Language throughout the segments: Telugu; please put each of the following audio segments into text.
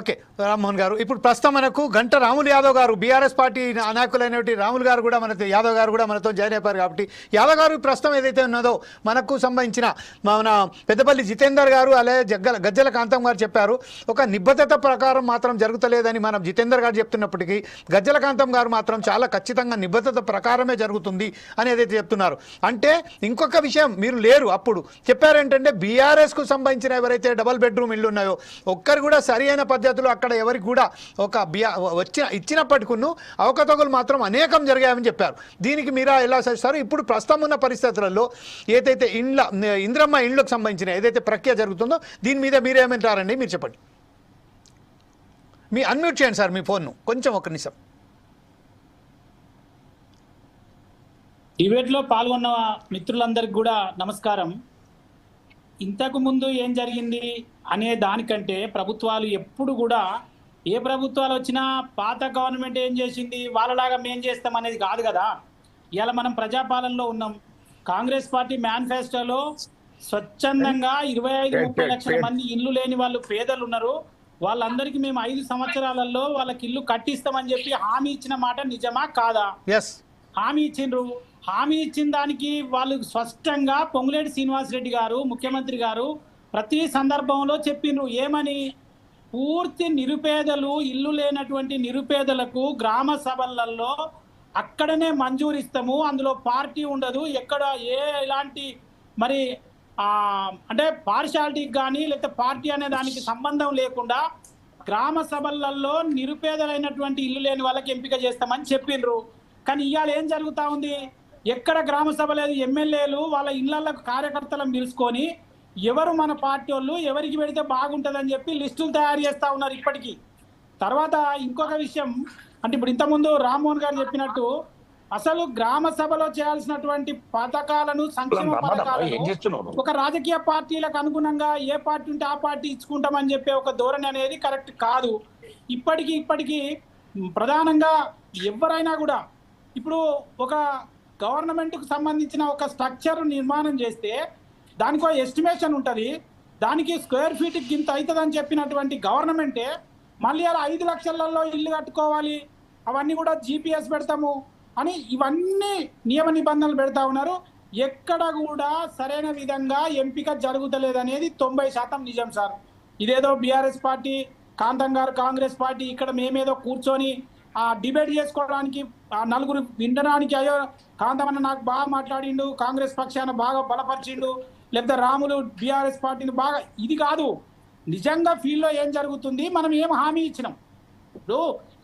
ఓకే రామ్మోహన్ గారు. ఇప్పుడు ప్రస్తుతం మనకు గంట రాములు యాదవ్ గారు బీఆర్ఎస్ పార్టీ నాయకులైనటువంటి రాములు గారు కూడా మనతో యాదవ్ గారు కూడా మనతో జాయిన్ అయిపోయారు కాబట్టి యాదవ్ గారు ప్రస్తుతం ఏదైతే ఉన్నదో మనకు సంబంధించిన మన పెద్దపల్లి జితేందర్ గారు అలాగే జగ్గల గజ్జల కాంతం గారు చెప్పారు. ఒక నిబద్ధత ప్రకారం మాత్రం జరుగుతలేదని మనం జితేందర్ గారు చెప్తున్నప్పటికీ గజ్జల కాంతం గారు మాత్రం చాలా ఖచ్చితంగా నిబద్ధత ప్రకారమే జరుగుతుంది అని ఏదైతే చెప్తున్నారు. అంటే ఇంకొక విషయం మీరు లేరు అప్పుడు. చెప్పారేంటంటే బీఆర్ఎస్కు సంబంధించిన ఎవరైతే డబల్ బెడ్రూమ్ ఇల్లు ఉన్నాయో ఒక్కరు కూడా సరి అయిన పద్ధతి పద్ధతిలో అక్కడ ఎవరికి కూడా ఒక బియా వచ్చిన ఇచ్చినప్పటికీ అవకతవకలు మాత్రం అనేకం జరిగాయని చెప్పారు. దీనికి మీరు ఎలా చేస్తారు ఇప్పుడు ప్రస్తుతం ఉన్న పరిస్థితులలో ఏదైతే ఇండ్ల ఇంద్రమ్మ ఇండ్లకు సంబంధించిన ఏదైతే ప్రక్రియ జరుగుతుందో దీని మీద మీరేమంటారండి? మీరు చెప్పండి. మీ అన్మ్యూట్ చేయండి సార్ మీ ఫోన్ను. కొంచెం ఒక నిమిషం. డిబేట్లో పాల్గొన్న మిత్రులందరికీ కూడా నమస్కారం. ఇంతకు ముందు ఏం జరిగింది అనే దానికంటే ప్రభుత్వాలు ఎప్పుడు కూడా ఏ ప్రభుత్వాలు వచ్చినా పాత గవర్నమెంట్ ఏం చేసింది? వాళ్ళలాగా మేం చేస్తాం అనేది కాదు కదా. ఇవాళ మనం ప్రజాపాలనలో ఉన్నాం. కాంగ్రెస్ పార్టీ మేనిఫెస్టోలో స్వచ్ఛందంగా ఇరవై ఐదు ముప్పై లక్షల మంది ఇల్లు లేని వాళ్ళు పేదలు ఉన్నారు. వాళ్ళందరికీ మేము ఐదు సంవత్సరాలలో వాళ్ళకి ఇల్లు కట్టిస్తామని చెప్పి హామీ ఇచ్చిన మాట నిజమా? కాదా? ఎస్ హామీ ఇచ్చిండ్రు. హామీ ఇచ్చిన దానికి వాళ్ళు స్పష్టంగా పొంగులేటి శ్రీనివాసరెడ్డి గారు ముఖ్యమంత్రి గారు ప్రతి సందర్భంలో చెప్పిండ్రు ఏమని? పూర్తి నిరుపేదలు ఇల్లు లేనటువంటి నిరుపేదలకు గ్రామ సభలలో అక్కడనే మంజూరిస్తాము అందులో పార్టీ ఉండదు. ఎక్కడ ఏ ఎలాంటి మరి అంటే పార్షాలిటీకి కానీ లేకపోతే పార్టీ అనే దానికి సంబంధం లేకుండా గ్రామ సభలలో నిరుపేదలైనటువంటి ఇల్లు లేని వాళ్ళకి ఎంపిక చేస్తామని చెప్పిండ్రు కానీ ఇవాళ ఏం జరుగుతూ ఉంది? ఎక్కడ గ్రామ సభ లేదు ఎమ్మెల్యేలు వాళ్ళ ఇళ్ళకు కార్యకర్తలను పిలుచుకొని ఎవరు మన పార్టీ వాళ్ళు ఎవరికి పెడితే బాగుంటుందని చెప్పి లిస్టులు తయారు చేస్తా ఉన్నారు ఇప్పటికీ. తర్వాత ఇంకొక విషయం అంటే ఇప్పుడు ఇంతకుముందు రామ్మోహన్ గారు చెప్పినట్టు అసలు గ్రామ సభలో చేయాల్సినటువంటి పథకాలను సంక్షేమ పథకాలను ఒక రాజకీయ పార్టీలకు అనుగుణంగా ఏ పార్టీ ఉంటే ఆ పార్టీ ఇచ్చుకుంటామని చెప్పే ఒక ధోరణి అనేది కరెక్ట్ కాదు. ఇప్పటికీ ఇప్పటికీ ప్రధానంగా ఎవరైనా కూడా ఇప్పుడు ఒక గవర్నమెంట్కు సంబంధించిన ఒక స్ట్రక్చర్ నిర్మాణం చేస్తే దానికి ఒక ఎస్టిమేషన్ ఉంటుంది. దానికి స్క్వేర్ ఫీట్ గింత అవుతుందని చెప్పినటువంటి గవర్నమెంటే మళ్ళీ అలా ఐదు లక్షలలో ఇల్లు కట్టుకోవాలి. అవన్నీ కూడా జీపీఎస్ పెడతాము అని ఇవన్నీ నియమ నిబంధనలు పెడతా ఉన్నారు. ఎక్కడ కూడా సరైన విధంగా ఎంపిక జరుగుతలేదనేది తొంభై శాతం నిజం సార్. ఇదేదో బీఆర్ఎస్ పార్టీ కాంతం గారు కాంగ్రెస్ పార్టీ ఇక్కడ మేమేదో కూర్చొని ఆ డిబేట్ చేసుకోవడానికి ఆ నలుగురు వినడానికి అయ్యో కాంతమన్న నాకు బాగా మాట్లాడిండు కాంగ్రెస్ పక్షాన బాగా బలపరిచిండు లేకపోతే రాములు బీఆర్ఎస్ పార్టీని బాగా ఇది కాదు. నిజంగా ఫీల్డ్లో ఏం జరుగుతుంది? మనం ఏం హామీ ఇచ్చినాం? ఇప్పుడు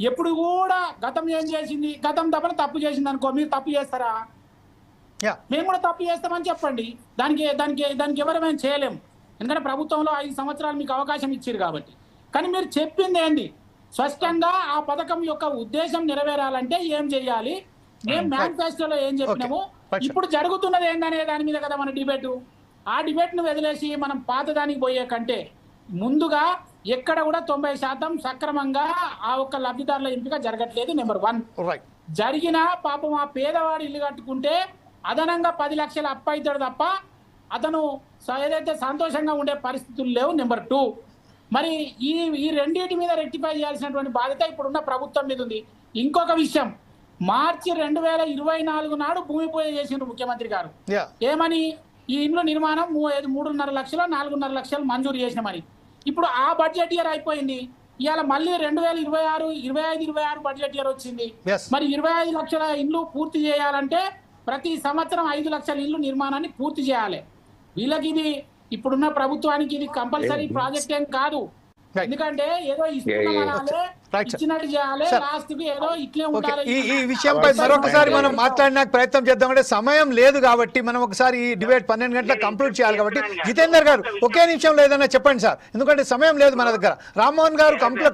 ఎప్పుడు కూడా గతం ఏం చేసింది? గతం తప్పన తప్పు చేసింది అనుకో మీరు తప్పు చేస్తారా? మేము కూడా తప్పు చేస్తామని చెప్పండి. దానికి దానికి దానికి ఎవరమేం చేయలేము ఎందుకంటే ప్రభుత్వంలో ఐదు సంవత్సరాలు మీకు అవకాశం ఇచ్చారు కాబట్టి. కానీ మీరు చెప్పింది ఏంది? స్పష్టంగా ఆ పథకం యొక్క ఉద్దేశం నెరవేరాలంటే ఏం చేయాలి? మేము మేనిఫెస్టోలో ఏం చెప్పినాము. ఇప్పుడు జరుగుతున్నది ఏందనే దాని మీద కదా మన డిబేటు. ఆ డిబేట్ను వదిలేసి మనం పాత దానికి పోయే కంటే ముందుగా ఎక్కడ కూడా తొంభై శాతం సక్రమంగా ఆ ఒక్క లబ్ధిదారుల ఎంపిక జరగట్లేదు నెంబర్ వన్. జరిగిన పాపం ఆ పేదవాడు ఇల్లు కట్టుకుంటే అదనంగా పది లక్షలు అప్పు అవుతాడు తప్ప అతను ఏదైతే సంతోషంగా ఉండే పరిస్థితులు లేవు నెంబర్ టూ. మరి ఈ ఈ రెండింటి మీద రెక్టిఫై చేయాల్సినటువంటి బాధ్యత ఇప్పుడున్న ప్రభుత్వం మీద ఉంది. ఇంకొక విషయం మార్చి రెండు వేల ఇరవై నాలుగు నాడు భూమి పూజ చేసిండ్రు ముఖ్యమంత్రి గారు. ఏమని? ఈ ఇండ్ల నిర్మాణం మూడున్నర లక్షలు నాలుగున్నర లక్షలు మంజూరు చేసినామని ఇప్పుడు ఆ బడ్జెట్ ఇయర్ అయిపోయింది. ఇవాళ మళ్ళీ రెండు వేల ఇరవై ఆరు ఇరవై ఐదు ఇరవై ఆరు బడ్జెట్ ఇయర్ వచ్చింది. మరి ఇరవై ఐదు లక్షల ఇండ్లు పూర్తి చేయాలంటే ప్రతి సంవత్సరం ఐదు లక్షల ఇండ్లు నిర్మాణాన్ని పూర్తి చేయాలి. వీళ్ళకి ఇది ఇప్పుడున్న ప్రభుత్వానికి ఇది కంపల్సరీ ప్రాజెక్ట్ ఏం కాదు. ఎందుకంటే ఏదో. ఇచ్చినట్టు చేయాలి. లాస్ట్కి ఏదో ఇట్లే ఉండాలి. ఈ విషయంపై మరొకసారి మనం మాట్లాడడానికి ప్రయత్నం చేద్దామంటే సమయం లేదు కాబట్టి మనం ఒకసారి ఈ డిబేట్ పన్నెండు గంటలకు కంప్లీట్ చేయాలి కాబట్టి. జితేందర్ గారు ఒకే నిమిషంలో ఏదైనా చెప్పండి సార్. ఎందుకంటే సమయం లేదు మన దగ్గర. రామ్మోహన్ గారు కంప్లీట్